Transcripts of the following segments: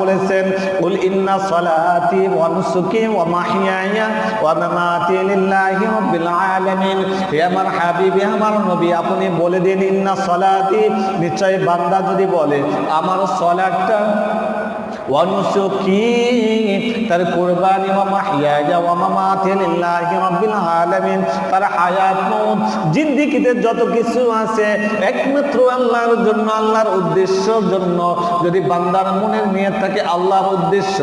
বলেছেন সলাতি ওয়া ওয়া ওয়া আপনি বলে দিন, ইন্না সলাতি। নিশ্চয় বান্দা যদি বলে, আমার সলাটা ওয়ানুসুকি তার কোরবানি ওয়া মাহইয়ায়া ওয়া মামাতি লিল্লাহি রাব্বিল আলামিন, তার হায়াত মউত যত কিছু আছে, একমাত্র আল্লাহর জন্য, আল্লাহর উদ্দেশ্যর জন্য। যদি বান্দার মনের নিয়ত থাকে, আল্লাহর উদ্দেশ্য।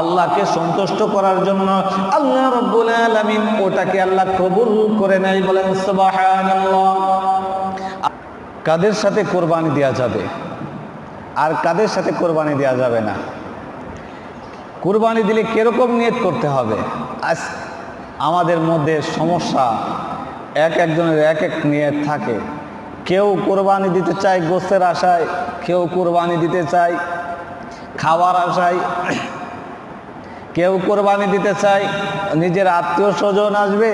আল্লাহকে সন্তুষ্ট করার জন্য আল্লাহ রব্বুল আলামিন ওটাকে আল্লাহ কবুল করে নেয় বলেন, সুবহানাল্লাহ। কাদের সাথে কোরবানি দেওয়া যাবে? আর কাদের সাথে কোরবানি দেওয়া যাবে না? কোরবানি দিলে কীরকম নিয়ত করতে হবে? আজ আমাদের মধ্যে সমস্যা, এক একজনের এক এক নিয়ত থাকে। কেউ কোরবানি দিতে চায় গোস্তের আশায়, কেউ কোরবানি দিতে চায় খাওয়ার আশায়, কেউ কোরবানি দিতে চায় নিজের আত্মীয় স্বজন আসবে,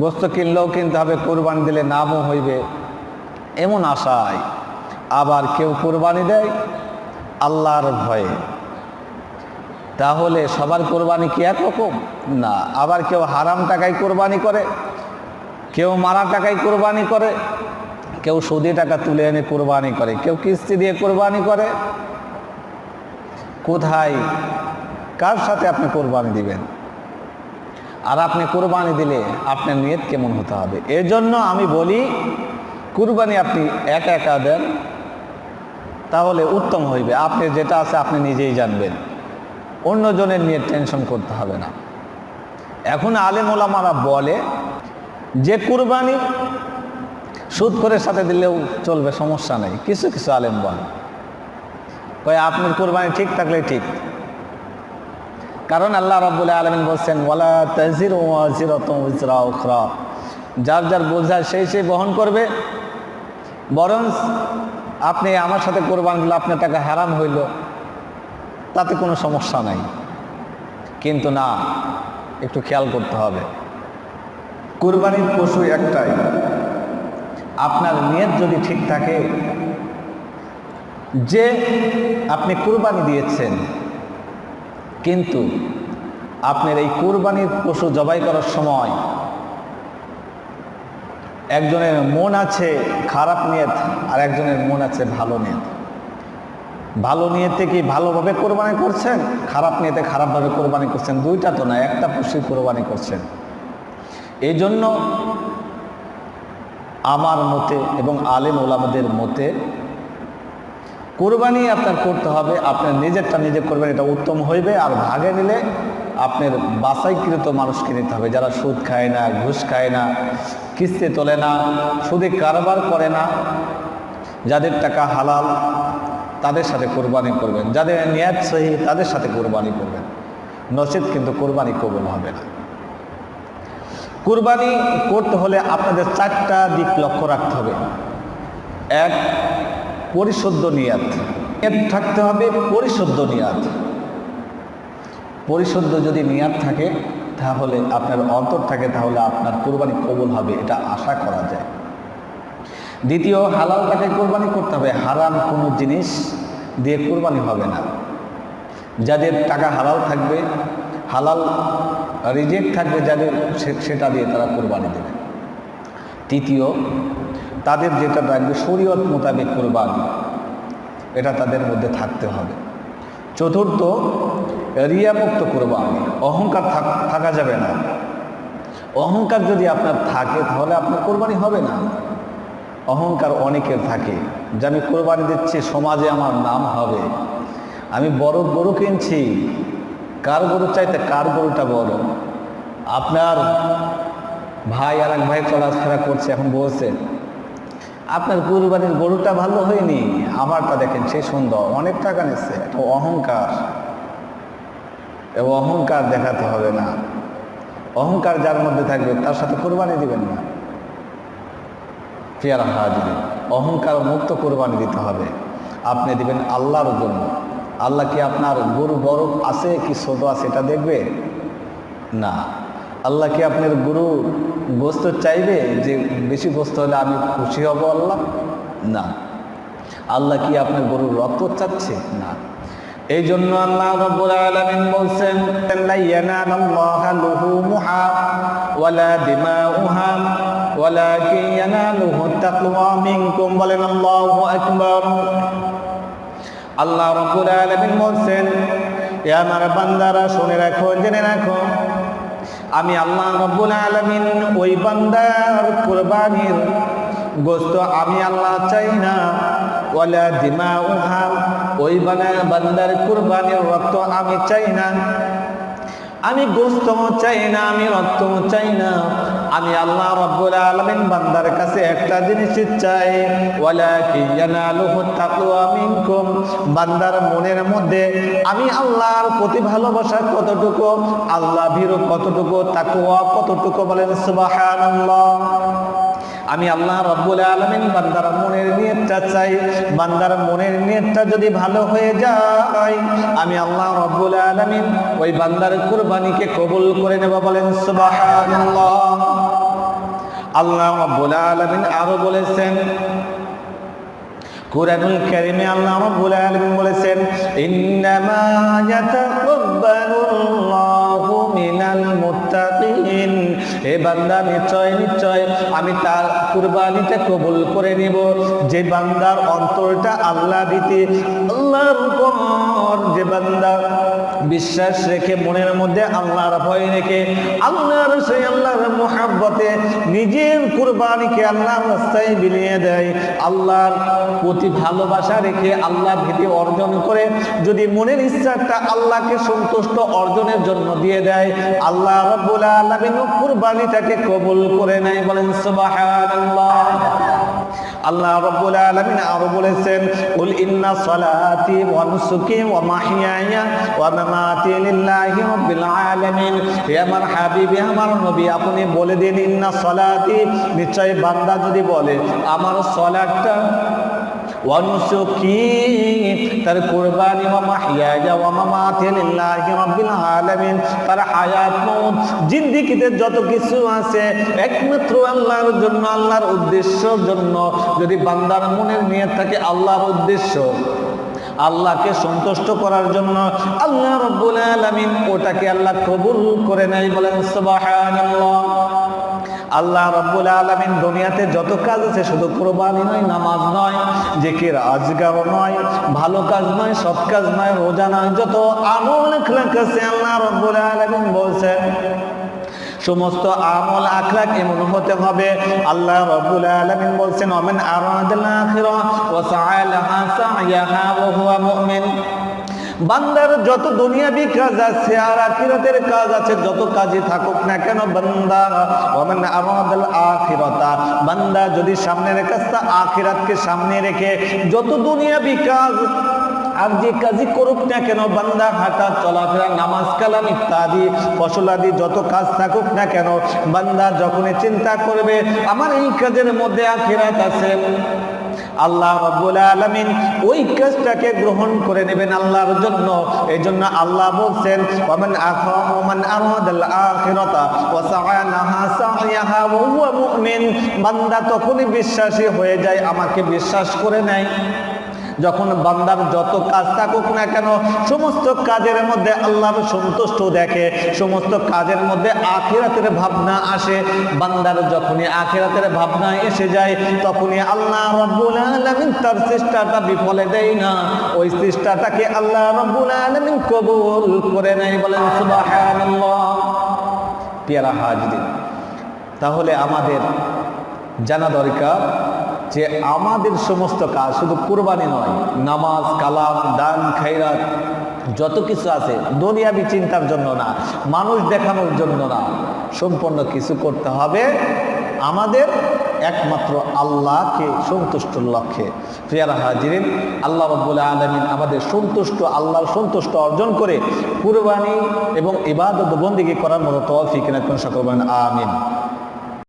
গোস্ত কিনলেও কিনতে হবে, কোরবানি দিলে নামও হইবে, এমন আশায়। আবার কেউ কোরবানি দেয় আল্লাহর ভয়ে। তাহলে সবার কোরবানি কি একরকম না। আবার কেউ হারাম টাকায় কোরবানি করে, কেউ মারা টাকায় কোরবানি করে, কেউ সৌদি টাকা তুলে এনে কোরবানি করে, কেউ কিস্তি দিয়ে কোরবানি করে। কোথায়? কার সাথে আপনি কোরবানি দিবেন? আর আপনি কোরবানি দিলে আপনার নিয়ত কেমন হতে হবে? এর জন্য আমি বলি, কুরবানি আপনি একা একা দেন, তাহলে উত্তম হইবে। আপনি যেটা আছে আপনি নিজেই জানবেন। অন্যজনের নিয়ে টেনশন করতে হবে না। এখন আলেম ওলামারা বলে যে কুরবানি সুদ করে সাথে দিলেও চলবে, সমস্যা নেই। কিছু কিছু আলেম বলে। কয়, আপনার কোরবানি ঠিক থাকলে ঠিক। কারণ আল্লাহ রাবুল আলমিন বলছেন, ওয়ালা তাজির ওয়াজিরা উখরা। যার যার বোঝা সেই সেই বহন করবে। বরং আপনি আমার সাথে কোরবান দিলে আপনার টাকা হারাম হইল। তাতে কোনো সমস্যা নাই। কিন্তু না, একটু খেয়াল করতে হবে। কোরবানির পশু একটাই। আপনার নিয়ত যদি ঠিক থাকে, যে আপনি কোরবানি দিয়েছেন, কিন্তু আপনার এই কোরবানির পশু জবাই করার সময় একজনের মন আছে খারাপ নিয়ত আর একজনের মন আছে ভালো নিয়ত। ভালো নিয়েতে কি ভালোভাবে কোরবানি করছেন? খারাপ নিয়েতে খারাপভাবে কোরবানি করছেন? দুইটা তো না, একটা পশু কোরবানি করছেন। এই জন্য আমার মতে এবং আলেম ওলামাদের মতে কোরবানি আপনার করতে হবে আপনার নিজেরটা নিজে করবেন, এটা উত্তম হইবে। আর ভাগে নিলে আপনার বাসাইকৃত মানুষকে নিতে হবে, যারা সুদ খায় না, ঘুষ খায় না, কিস্তি তোলে না, সুদে কারবার করে না, যাদের টাকা হালাল তাদের সাথে কোরবানি করবেন। যাদের নিয়াত সহি, তাদের সাথে কোরবানি করবেন। নচেত কিন্তু কোরবানি কবল হবে না। কোরবানি করতে হলে আপনাদের চারটা দিক লক্ষ্য রাখতে হবে। এক, পরিশুদ্ধ নিয়াত। নিয়াত থাকতে হবে পরিশুদ্ধ নিয়াত। পরিশুদ্ধ যদি নিয়াত থাকে, তাহলে আপনার অন্তর থাকে, তাহলে আপনার কোরবানি কবুল হবে, এটা আশা করা যায়। দ্বিতীয়, হালাল টাকায় কোরবানি করতে হবে। হারাম কোনো জিনিস দিয়ে কোরবানি হবে না। যাদের টাকা হালাল থাকবে, হালাল রিজেক্ট থাকবে যাদের সেটা দিয়ে তারা কোরবানি দেবে। তৃতীয়, তাদের যেটা থাকবে, শরীয়ত মোতাবেক কোরবানি, এটা তাদের মধ্যে থাকতে হবে। চতুর্থ, রিয়ামুক্ত কোরবানি, অহংকার থাকা যাবে না। অহংকার যদি আপনার থাকে, তাহলে আপনার কোরবানি হবে না। অহংকার অনেকের থাকে, যে আমি কোরবানি দিচ্ছি, সমাজে আমার নাম হবে। আমি বড় গরু কিনছি, কার গরু চাইতে কার গরুটা বড়? আপনার ভাই আর এক ভাই চলাফেরা করছে, এখন বলছে, আপনার কুরবানির গরুটা ভালো হয়নি, আমারটা দেখেন সে সুন্দর, অনেক টাকা নিচ্ছে একটা অহংকার। এবং অহংকার দেখাতে হবে না। অহংকার যার মধ্যে থাকবে, তার সাথে কোরবানি দিবেন না। ফিয়ার হাজির অহংকার মুক্ত কোরবানি দিতে হবে। আপনি দিবেন আল্লাহর জন্য। আল্লাহ কি আপনার গরু বড় আছে কি ছোট আছে এটা দেখবে? না। আল্লাহ কি আপনার গুরু গোস্ত চাইবে যে বেশি গোস্ত হলে আমি খুশি হব আল্লাহ? না। আল্লাহ কি আপনার গরুর রক্ত চাচ্ছে? না। এই জন্য আল্লাহ রাব্বুল আলামিন বলছেন, লা ইয়ানালাল্লাহা লুহুমুহা ওয়ালা দিমাউহা। ওয়ালাকিন ইয়ানালুহু তাকওয়া মিনকুম, বলেন আল্লাহু আকবার। আল্লাহ রাব্বুল আলামিন বলছেন, এ আমার বান্দারা, শুনে রাখো, জেনে রাখো, আমি আল্লাহ রাব্বুল আলামিন ওই বান্দার কুরবানির গোস্ত আমি আল্লাহ চাই না। ওয়ালা দিমাউহা, ওই বানা, বান্দার কুরবানির রক্ত আমি চাই না। আমি গোস্ত চাই না, আমি রক্ত চাই না। আমি আল্লাহ রব্বুল আলমিন বান্দার কাছে একটা জিনিস চাই বান্দার মনের মধ্যে আমি আল্লাহর প্রতি ভালোবাসা কতটুকু, আল্লাহ ভীরু কতটুকু তাকুয়া কতটুকু বলেন সুবহানাল্লাহ। আমি আল্লাহ রব্বুল আলমিন বান্দার মনের নিয়তটা চাই, বান্দার মনের নিয়তটা যদি ভালো হয়ে যায়, আমি আল্লাহ রব্বুল আলমিন ওই বান্দার কুরবানিকে কবুল করে নেব বলেন সুবহানাল্লাহ। আল্লাহ রব্বুল আলমিন আরও বলেছেন, কুরআনুল কারীমে আল্লাহ রাব্বুল আলামিন বলেছেন, ইন্নামা ইয়াতাকাব্বালুল্লাহু। হে বান্দা, নিশ্চয় নিশ্চয়, আমি তার কুরবানিটা কবুল করে নিব। যে বান্দার অন্তরটা আল্লাহ দিতে, আল্লাহর উপর যে বান্দা বিশ্বাস রেখে মনের মধ্যে আল্লাহর ভয় রেখে, আল্লাহর সেই আল্লাহর মোহাব্বতে নিজের কুরবানিকে আল্লাহ রাস্তায় বিলিয়ে দেয়। আল্লাহর প্রতি ভালোবাসা রেখে আল্লাহ ভীতি অর্জন করে যদি মনের ইচ্ছাটা আল্লাহকে সন্তুষ্ট অর্জনের জন্য দিয়ে দেয়, আল্লাহ রব্বুল আলমিন কুরবানিটাকে কবুল করে নেয় বলেন সুবহানাল্লাহ। আল্লাহ রব্বুল আলামিন আরও বলেছেন কুল ইন্না সালাতি ওয়া নুসুকি ওয়া মাহইয়ায়া ওয়া মামাতি লিল্লাহি রাব্বিল আলামিন। হে আমার হাবিব আমার নবী, আপনি বলে দিন, ইন্না সালাতি নিশ্চয় বান্দা যদি বলে, আমার সালাতটা তার কুরবানি তার যত কিছু আছে, একমাত্র আল্লাহর জন্য আল্লাহর জন্য। যদি বান্দার মনের নিয়ে থাকে, আল্লাহর উদ্দেশ্য। আল্লাহকে সন্তুষ্ট করার জন্য আল্লাহ রব্বুল ওটাকে আল্লাহ কবুল করে নেয় বলেন, সুবহানাল্লাহ। আল্লাহ রব্বুল আলমিন দুনিয়াতে যত কাজ আছে শুধু কোরবানি নয়, নামাজ নয়, জেকের আজগার নয়, ভালো কাজ নয় সব কাজ নয়, রোজা নয়, যত আমল আছে আল্লাহ রব্বুল আলমিন বলছেন সমস্ত আমল আখলাক এমন হতে হবে। আল্লাহ রাব্বুল আলামিন বলছেন ওমেন আরাদাল আখিরা ওয়া ওয়া হুয়া মুমিন। বান্দার যত দুনিয়াবি কাজ আছে আর আখিরাতের কাজ আছে, যত কাজই থাকুক না কেন বান্দা? ওমেন আরাদাল আখিরাতা। বান্দা যদি সামনের কাজটা আখিরাতকে সামনে রেখে যত দুনিয়াবি কাজ আর যে কাজই করুক না কেন বান্দা, হাঁটা, চলাফেরা, নামাজ কালাম ইত্যাদি ফসলাদি যত কাজ থাকুক না কেন বান্দা যখনই চিন্তা করবে, আমার এই কাজের মধ্যে আখিরাত আছে। আল্লাহ রাব্বুল আলামিন ওই কাজটাকে গ্রহণ করে নেবেন আল্লাহর জন্য। এই জন্য আল্লাহ বলছেন ওমান আখা ওমান আরাদাল আখিরাতা ওয়া সাআনাহা সাআয়াহা ওয়া হুয়া মুমিন। বান্দা তখনই বিশ্বাসী হয়ে যায়, আমাকে বিশ্বাস করে নেয় যখন বান্দার যত কাজ থাকুক না কেন, সমস্ত কাজের মধ্যে আল্লাহর সন্তুষ্ট দেখে, সমস্ত কাজের মধ্যে আখেরাতের ভাবনা আসে। বান্দার যখনই আখেরাতের ভাবনা এসে যায়, তখনই আল্লাহ রব্বুল আলামিন তার চেষ্টাটা বিফলে দেয় না। ওই চেষ্টাটাকে আল্লাহ রব্বুল আলামিন কবুল করে নেয়, বলেন, সুবহানাল্লাহ। পেয়ারা হাজরিন, তাহলে আমাদের জানা দরকার যে আমাদের সমস্ত কাজ শুধু কুরবানি নয়, নামাজ, কালাম, দান খাইরাত যত কিছু আছে, দুনিয়াবি চিন্তার জন্য না, মানুষ দেখানোর জন্য না, সম্পূর্ণ কিছু করতে হবে আমাদের একমাত্র আল্লাহকে সন্তুষ্ট লক্ষ্যে। প্রিয়ারা হাজিরিন, আল্লাহ রব্বুল আলমিন আমাদের সন্তুষ্ট, আল্লাহর সন্তুষ্ট অর্জন করে কুরবানি এবং ইবাদত বন্দিগি করার মতো তৌফিক রাখুন, সকল আমিন।